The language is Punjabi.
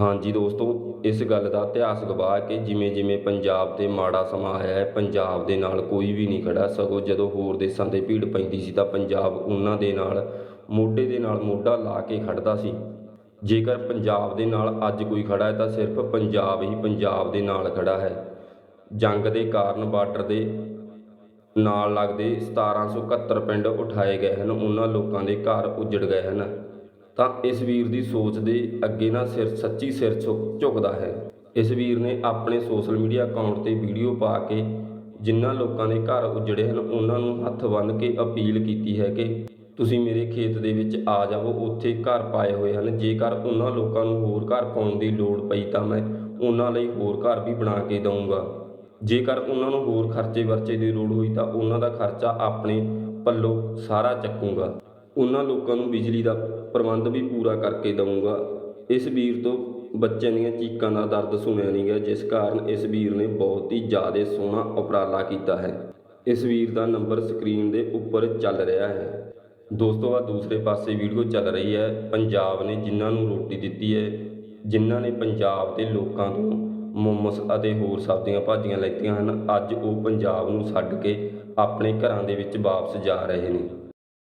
ਹਾਂਜੀ ਦੋਸਤੋ, ਇਸ ਗੱਲ ਦਾ ਇਤਿਹਾਸ ਗਵਾਹ ਹੈ ਕਿ ਜਿਵੇਂ ਜਿਵੇਂ ਪੰਜਾਬ ਤੇ ਮਾੜਾ ਸਮਾਂ ਆਇਆ ਹੈ, ਪੰਜਾਬ ਦੇ ਨਾਲ ਕੋਈ ਵੀ ਨਹੀਂ ਖੜਾ ਸਗੋਂ ਜਦੋਂ ਹੋਰ ਦੇਸ਼ਾਂ ਤੇ ਭੀੜ ਪੈਂਦੀ ਸੀ ਤਾਂ ਪੰਜਾਬ ਉਹਨਾਂ ਦੇ ਨਾਲ, ਮੋਢੇ ਦੇ ਨਾਲ ਮੋਢਾ ਲਾ ਕੇ ਖੜਦਾ ਸੀ। ਜੇਕਰ ਪੰਜਾਬ ਦੇ ਨਾਲ ਅੱਜ ਕੋਈ ਖੜਾ ਹੈ ਤਾਂ ਸਿਰਫ ਪੰਜਾਬ ਹੀ ਪੰਜਾਬ ਦੇ ਨਾਲ ਖੜਾ ਹੈ। ਜੰਗ ਦੇ ਕਾਰਨ ਬਾਰਡਰ ਦੇ ਨਾਲ ਲੱਗਦੇ 1771 ਪਿੰਡ ਉਠਾਏ ਗਏ ਹਨ। ਉਹਨਾਂ ਲੋਕਾਂ ਦੇ ਘਰ ਉਜੜ ਗਏ ਹਨ। ਤਾਂ ਇਸ ਵੀਰ ਦੀ ਸੋਚ ਦੇ ਅੱਗੇ ਨਾ ਸਿਰ, ਸੱਚੀ ਸਿਰ ਝੁਕ- ਝੁਕਦਾ ਹੈ। ਇਸ ਵੀਰ ਨੇ ਆਪਣੇ ਸੋਸ਼ਲ ਮੀਡੀਆ ਅਕਾਊਂਟ ਤੇ ਵੀਡੀਓ ਪਾ ਕੇ ਜਿਨ੍ਹਾਂ ਲੋਕਾਂ ਦੇ ਘਰ ਉਜੜੇ ਹਨ, ਉਹਨਾਂ ਨੂੰ ਹੱਥ ਬੰਨ੍ਹ ਕੇ ਅਪੀਲ ਕੀਤੀ ਹੈ ਕਿ ਤੁਸੀਂ ਮੇਰੇ ਖੇਤ ਦੇ ਵਿੱਚ ਆ ਜਾਵੋ ਉੱਥੇ ਘਰ ਪਾਏ ਹੋਏ ਹਨ। ਜੇਕਰ ਉਹਨਾਂ ਲੋਕਾਂ ਨੂੰ ਹੋਰ ਘਰ ਪਾਉਣ ਦੀ ਲੋੜ ਪਈ ਤਾਂ ਮੈਂ ਉਹਨਾਂ ਲਈ ਹੋਰ ਘਰ ਵੀ ਬਣਾ ਕੇ ਦਊਂਗਾ। ਜੇਕਰ ਉਹਨਾਂ ਨੂੰ ਹੋਰ ਖਰਚੇ ਵਰਚੇ ਦੀ ਲੋੜ ਹੋਈ ਤਾਂ ਉਹਨਾਂ ਦਾ ਖਰਚਾ ਆਪਣੇ ਪੱਲੋਂ ਸਾਰਾ ਚੱਕੂਗਾ। ਉਹਨਾਂ ਲੋਕਾਂ ਨੂੰ ਬਿਜਲੀ ਦਾ ਪ੍ਰਬੰਧ ਵੀ ਪੂਰਾ ਕਰਕੇ ਦਊਂਗਾ। ਇਸ ਵੀਰ ਤੋਂ ਬੱਚਿਆਂ ਦੀਆਂ ਚੀਕਾਂ ਦਾ ਦਰਦ ਸੁਣਿਆ ਨਹੀਂ ਗਿਆ ਜਿਸ ਕਾਰਨ ਇਸ ਵੀਰ ਨੇ ਬਹੁਤ ਹੀ ਜ਼ਿਆਦਾ ਸੋਹਣਾ ਉਪਰਾਲਾ ਕੀਤਾ ਹੈ। ਇਸ ਵੀਰ ਦਾ ਨੰਬਰ ਸਕਰੀਨ ਦੇ ਉੱਪਰ ਚੱਲ ਰਿਹਾ ਹੈ। ਦੋਸਤੋ ਆ ਦੂਸਰੇ ਪਾਸੇ ਵੀਡੀਓ ਚੱਲ ਰਹੀ ਹੈ। ਪੰਜਾਬ ਨੇ ਜਿਨ੍ਹਾਂ ਨੂੰ ਰੋਟੀ ਦਿੱਤੀ ਹੈ, ਜਿਨ੍ਹਾਂ ਨੇ ਪੰਜਾਬ ਦੇ ਲੋਕਾਂ ਤੋਂ ਮੋਮੋਸ ਅਤੇ ਹੋਰ ਸਬਜ਼ੀਆਂ ਭਾਜੀਆਂ ਲੈਤੀਆਂ ਹਨ, ਅੱਜ ਉਹ ਪੰਜਾਬ ਨੂੰ ਛੱਡ ਕੇ ਆਪਣੇ ਘਰਾਂ ਦੇ ਵਿੱਚ ਵਾਪਸ ਜਾ ਰਹੇ ਨੇ।